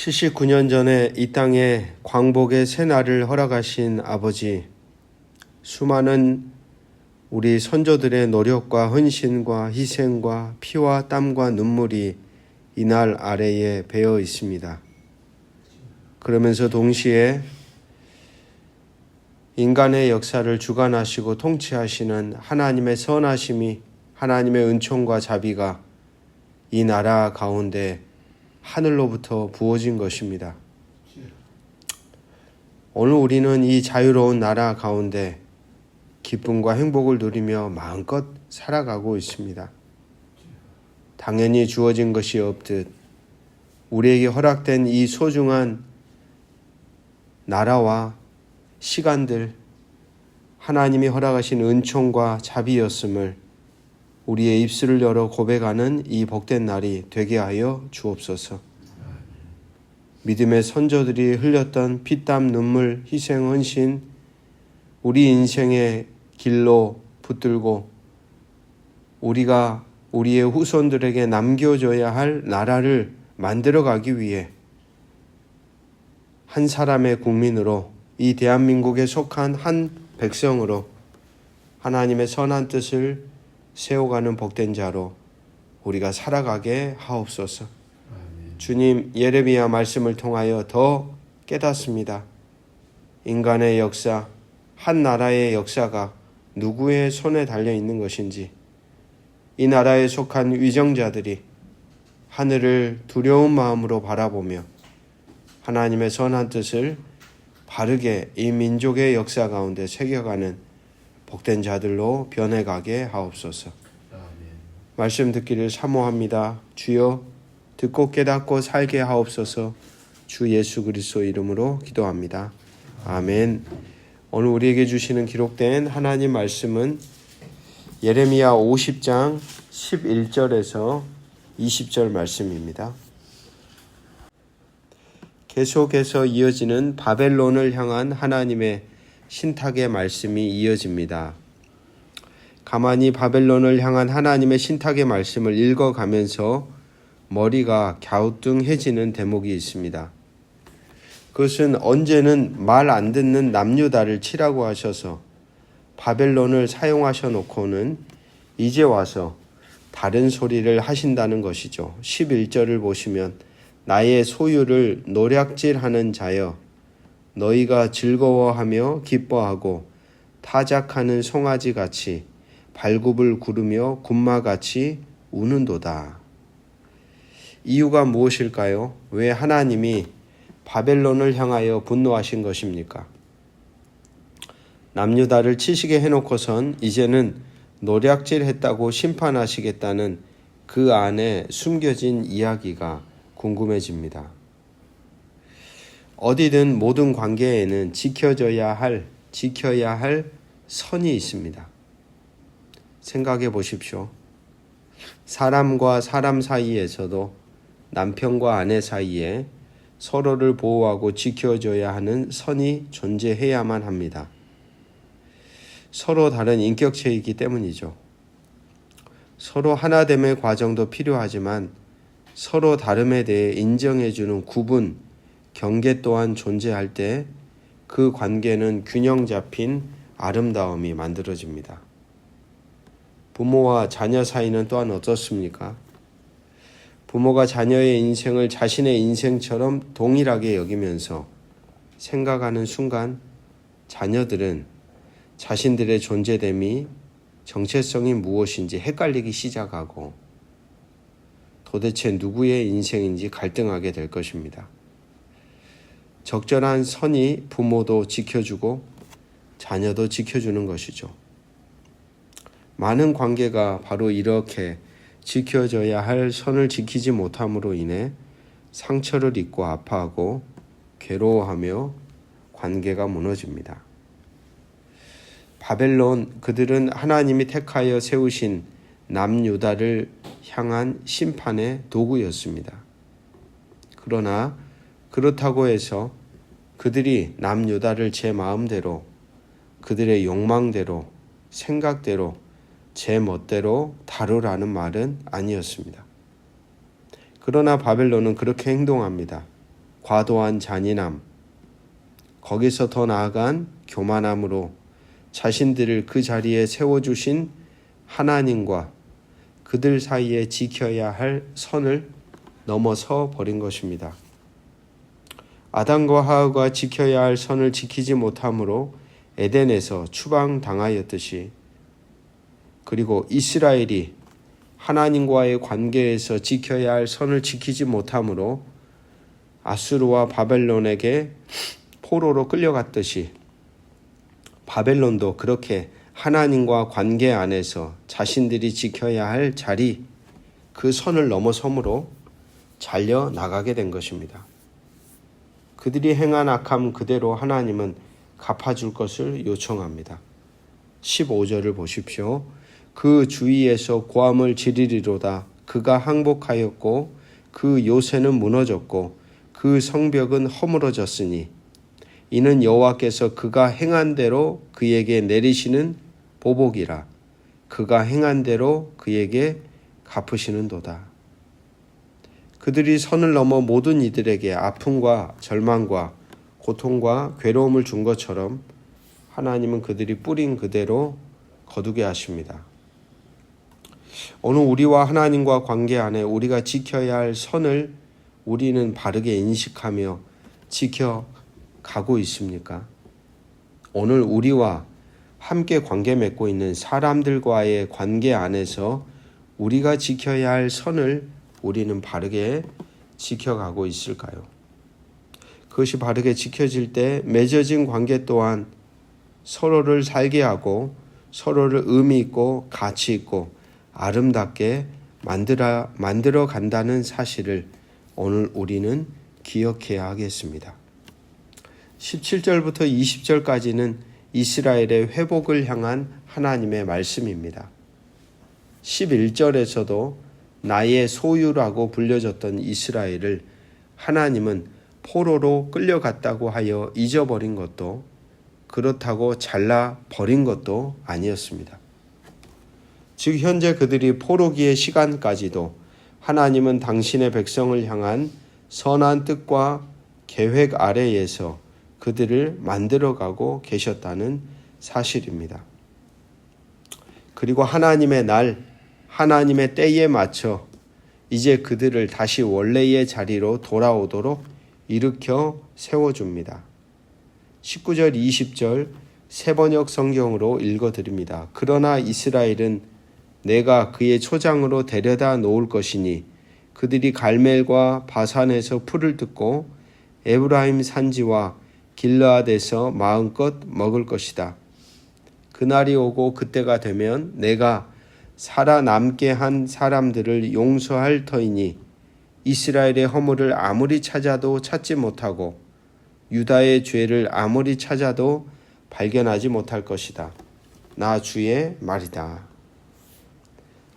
79년 전에 이 땅에 광복의 새날을 허락하신 아버지, 수많은 우리 선조들의 노력과 헌신과 희생과 피와 땀과 눈물이 이날 아래에 배어 있습니다. 그러면서 동시에 인간의 역사를 주관하시고 통치하시는 하나님의 선하심이 하나님의 은총과 자비가 이 나라 가운데 하늘로부터 부어진 것입니다. 오늘 우리는 이 자유로운 나라 가운데 기쁨과 행복을 누리며 마음껏 살아가고 있습니다. 당연히 주어진 것이 없듯 우리에게 허락된 이 소중한 나라와 시간들 하나님이 허락하신 은총과 자비였음을 우리의 입술을 열어 고백하는 이 복된 날이 되게 하여 주옵소서. 믿음의 선조들이 흘렸던 피땀 눈물 희생 헌신 우리 인생의 길로 붙들고 우리가 우리의 후손들에게 남겨줘야 할 나라를 만들어 가기 위해 한 사람의 국민으로 이 대한민국에 속한 한 백성으로 하나님의 선한 뜻을 세워가는 복된 자로 우리가 살아가게 하옵소서. 주님 예레미야 말씀을 통하여 더 깨닫습니다. 인간의 역사, 한 나라의 역사가 누구의 손에 달려 있는 것인지, 이 나라에 속한 위정자들이 하늘을 두려운 마음으로 바라보며 하나님의 선한 뜻을 바르게 이 민족의 역사 가운데 새겨가는 복된 자들로 변해가게 하옵소서. 말씀 듣기를 사모합니다. 주여 듣고 깨닫고 살게 하옵소서. 주 예수 그리스도 이름으로 기도합니다. 아멘. 오늘 우리에게 주시는 기록된 하나님 말씀은 예레미야 50장 11절에서 20절 말씀입니다. 계속해서 이어지는 바벨론을 향한 하나님의 신탁의 말씀이 이어집니다. 가만히 바벨론을 향한 하나님의 신탁의 말씀을 읽어가면서 머리가 갸우뚱해지는 대목이 있습니다. 그것은 언제는 말 안 듣는 남유다를 치라고 하셔서 바벨론을 사용하셔 놓고는 이제 와서 다른 소리를 하신다는 것이죠. 11절을 보시면 나의 소유를 노략질하는 자여 너희가 즐거워하며 기뻐하고 타작하는 송아지 같이 발굽을 구르며 군마 같이 우는도다. 이유가 무엇일까요? 왜 하나님이 바벨론을 향하여 분노하신 것입니까? 남유다를 치시게 해놓고선 이제는 노략질했다고 심판하시겠다는 그 안에 숨겨진 이야기가 궁금해집니다. 어디든 모든 관계에는 지켜져야 할, 지켜야 할 선이 있습니다. 생각해 보십시오. 사람과 사람 사이에서도 남편과 아내 사이에 서로를 보호하고 지켜줘야 하는 선이 존재해야만 합니다. 서로 다른 인격체이기 때문이죠. 서로 하나됨의 과정도 필요하지만 서로 다름에 대해 인정해주는 구분, 경계 또한 존재할 때 그 관계는 균형 잡힌 아름다움이 만들어집니다. 부모와 자녀 사이는 또한 어떻습니까? 부모가 자녀의 인생을 자신의 인생처럼 동일하게 여기면서 생각하는 순간 자녀들은 자신들의 존재됨이 정체성이 무엇인지 헷갈리기 시작하고 도대체 누구의 인생인지 갈등하게 될 것입니다. 적절한 선이 부모도 지켜주고 자녀도 지켜주는 것이죠. 많은 관계가 바로 이렇게 지켜져야 할 선을 지키지 못함으로 인해 상처를 입고 아파하고 괴로워하며 관계가 무너집니다. 바벨론 그들은 하나님이 택하여 세우신 남유다를 향한 심판의 도구였습니다. 그러나 그렇다고 해서 그들이 남유다를 제 마음대로 그들의 욕망대로 생각대로 제 멋대로 다루라는 말은 아니었습니다. 그러나 바벨론은 그렇게 행동합니다. 과도한 잔인함, 거기서 더 나아간 교만함으로 자신들을 그 자리에 세워주신 하나님과 그들 사이에 지켜야 할 선을 넘어서 버린 것입니다. 아담과 하와가 지켜야 할 선을 지키지 못함으로 에덴에서 추방당하였듯이 그리고 이스라엘이 하나님과의 관계에서 지켜야 할 선을 지키지 못함으로 아수르와 바벨론에게 포로로 끌려갔듯이 바벨론도 그렇게 하나님과 관계 안에서 자신들이 지켜야 할 자리 그 선을 넘어섬으로 잘려 나가게 된 것입니다. 그들이 행한 악함 그대로 하나님은 갚아줄 것을 요청합니다. 15절을 보십시오. 그 주위에서 고함을 지르리로다. 그가 항복하였고 그 요새는 무너졌고 그 성벽은 허물어졌으니 이는 여호와께서 그가 행한 대로 그에게 내리시는 보복이라 그가 행한 대로 그에게 갚으시는도다. 그들이 선을 넘어 모든 이들에게 아픔과 절망과 고통과 괴로움을 준 것처럼 하나님은 그들이 뿌린 그대로 거두게 하십니다. 오늘 우리와 하나님과 관계 안에 우리가 지켜야 할 선을 우리는 바르게 인식하며 지켜가고 있습니까? 오늘 우리와 함께 관계 맺고 있는 사람들과의 관계 안에서 우리가 지켜야 할 선을 우리는 바르게 지켜가고 있을까요? 그것이 바르게 지켜질 때 맺어진 관계 또한 서로를 살게 하고 서로를 의미 있고 가치 있고 아름답게 만들어 만들어 간다는 사실을 오늘 우리는 기억해야 하겠습니다. 17절부터 20절까지는 이스라엘의 회복을 향한 하나님의 말씀입니다. 11절에서도 나의 소유라고 불려졌던 이스라엘을 하나님은 포로로 끌려갔다고 하여 잊어버린 것도 그렇다고 잘라 버린 것도 아니었습니다. 즉 현재 그들이 포로기의 시간까지도 하나님은 당신의 백성을 향한 선한 뜻과 계획 아래에서 그들을 만들어가고 계셨다는 사실입니다. 그리고 하나님의 날, 하나님의 때에 맞춰 이제 그들을 다시 원래의 자리로 돌아오도록 일으켜 세워줍니다. 19절, 20절 세 번역 성경으로 읽어드립니다. 그러나 이스라엘은 내가 그의 초장으로 데려다 놓을 것이니 그들이 갈멜과 바산에서 풀을 뜯고 에브라임 산지와 길라앗에서 마음껏 먹을 것이다. 그날이 오고 그때가 되면 내가 살아남게 한 사람들을 용서할 터이니 이스라엘의 허물을 아무리 찾아도 찾지 못하고 유다의 죄를 아무리 찾아도 발견하지 못할 것이다. 나 주의 말이다.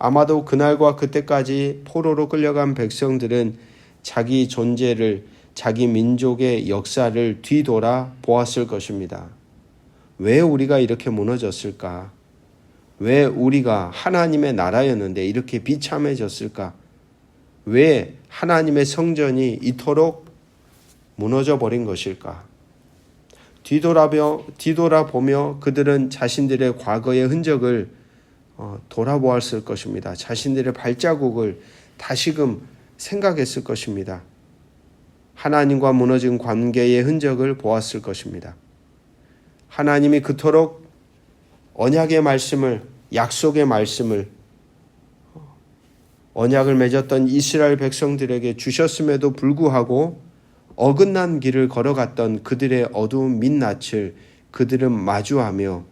아마도 그날과 그때까지 포로로 끌려간 백성들은 자기 존재를 자기 민족의 역사를 뒤돌아 보았을 것입니다. 왜 우리가 이렇게 무너졌을까? 왜 우리가 하나님의 나라였는데 이렇게 비참해졌을까? 왜 하나님의 성전이 이토록 무너져 버린 것일까? 뒤돌아보며, 뒤돌아보며 그들은 자신들의 과거의 흔적을 어, 돌아보았을 것입니다. 자신들의 발자국을 다시금 생각했을 것입니다. 하나님과 무너진 관계의 흔적을 보았을 것입니다. 하나님이 그토록 언약의 말씀을 약속의 말씀을 언약을 맺었던 이스라엘 백성들에게 주셨음에도 불구하고 어긋난 길을 걸어갔던 그들의 어두운 민낯을 그들은 마주하며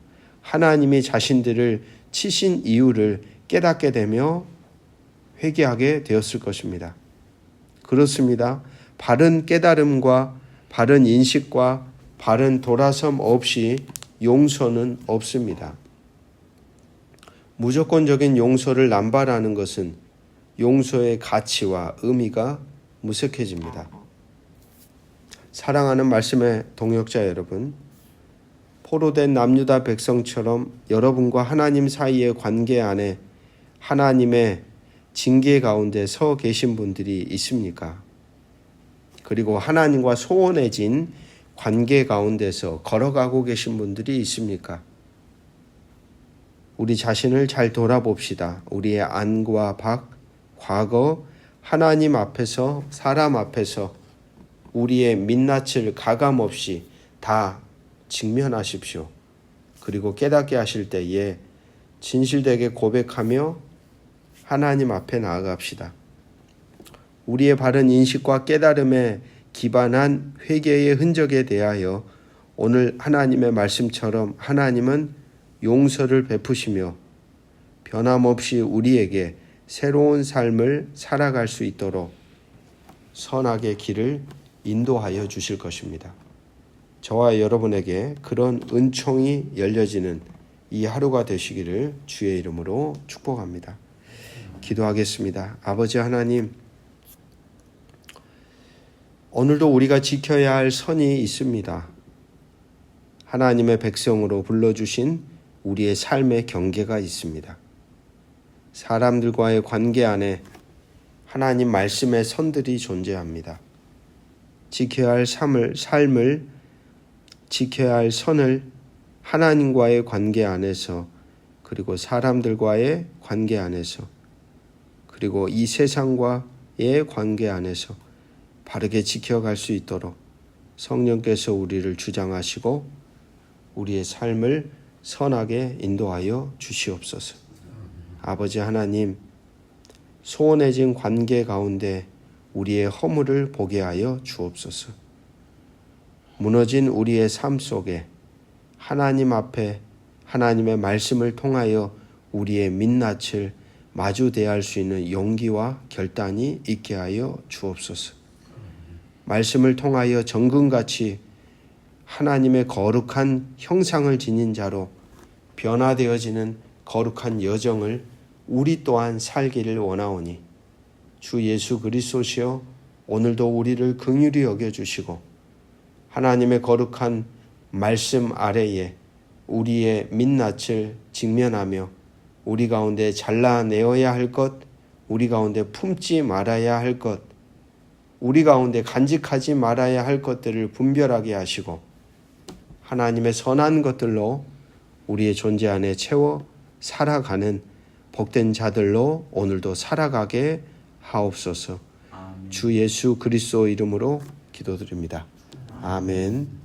하나님이 자신들을 치신 이유를 깨닫게 되며 회개하게 되었을 것입니다. 그렇습니다. 바른 깨달음과 바른 인식과 바른 돌아섬 없이 용서는 없습니다. 무조건적인 용서를 남발하는 것은 용서의 가치와 의미가 무색해집니다. 사랑하는 말씀의 동역자 여러분, 포로된 남유다 백성처럼 여러분과 하나님 사이의 관계 안에 하나님의 징계 가운데 서 계신 분들이 있습니까? 그리고 하나님과 소원해진 관계 가운데서 걸어가고 계신 분들이 있습니까? 우리 자신을 잘 돌아봅시다. 우리의 안과 밖, 과거, 하나님 앞에서, 사람 앞에서 우리의 민낯을 가감 없이 다 직면하십시오. 그리고 깨닫게 하실 때에 진실되게 고백하며 하나님 앞에 나아갑시다. 우리의 바른 인식과 깨달음에 기반한 회개의 흔적에 대하여 오늘 하나님의 말씀처럼 하나님은 용서를 베푸시며 변함없이 우리에게 새로운 삶을 살아갈 수 있도록 선악의 길을 인도하여 주실 것입니다. 저와 여러분에게 그런 은총이 열려지는 이 하루가 되시기를 주의 이름으로 축복합니다. 기도하겠습니다. 아버지 하나님, 오늘도 우리가 지켜야 할 선이 있습니다. 하나님의 백성으로 불러주신 우리의 삶의 경계가 있습니다. 사람들과의 관계 안에 하나님 말씀의 선들이 존재합니다. 지켜야 할 삶을, 삶을 지켜야 할 선을 하나님과의 관계 안에서 그리고 사람들과의 관계 안에서 그리고 이 세상과의 관계 안에서 바르게 지켜갈 수 있도록 성령께서 우리를 주장하시고 우리의 삶을 선하게 인도하여 주시옵소서. 아버지 하나님, 소원해진 관계 가운데 우리의 허물을 보게 하여 주옵소서. 무너진 우리의 삶 속에 하나님 앞에 하나님의 말씀을 통하여 우리의 민낯을 마주 대할 수 있는 용기와 결단이 있게 하여 주옵소서. 말씀을 통하여 정금같이 하나님의 거룩한 형상을 지닌 자로 변화되어지는 거룩한 여정을 우리 또한 살기를 원하오니 주 예수 그리스도시여 오늘도 우리를 긍휼히 여겨 주시고 하나님의 거룩한 말씀 아래에 우리의 민낯을 직면하며 우리 가운데 잘라내어야 할 것, 우리 가운데 품지 말아야 할 것, 우리 가운데 간직하지 말아야 할 것들을 분별하게 하시고 하나님의 선한 것들로 우리의 존재 안에 채워 살아가는 복된 자들로 오늘도 살아가게 하옵소서. 주 예수 그리스도 이름으로 기도드립니다. 아멘.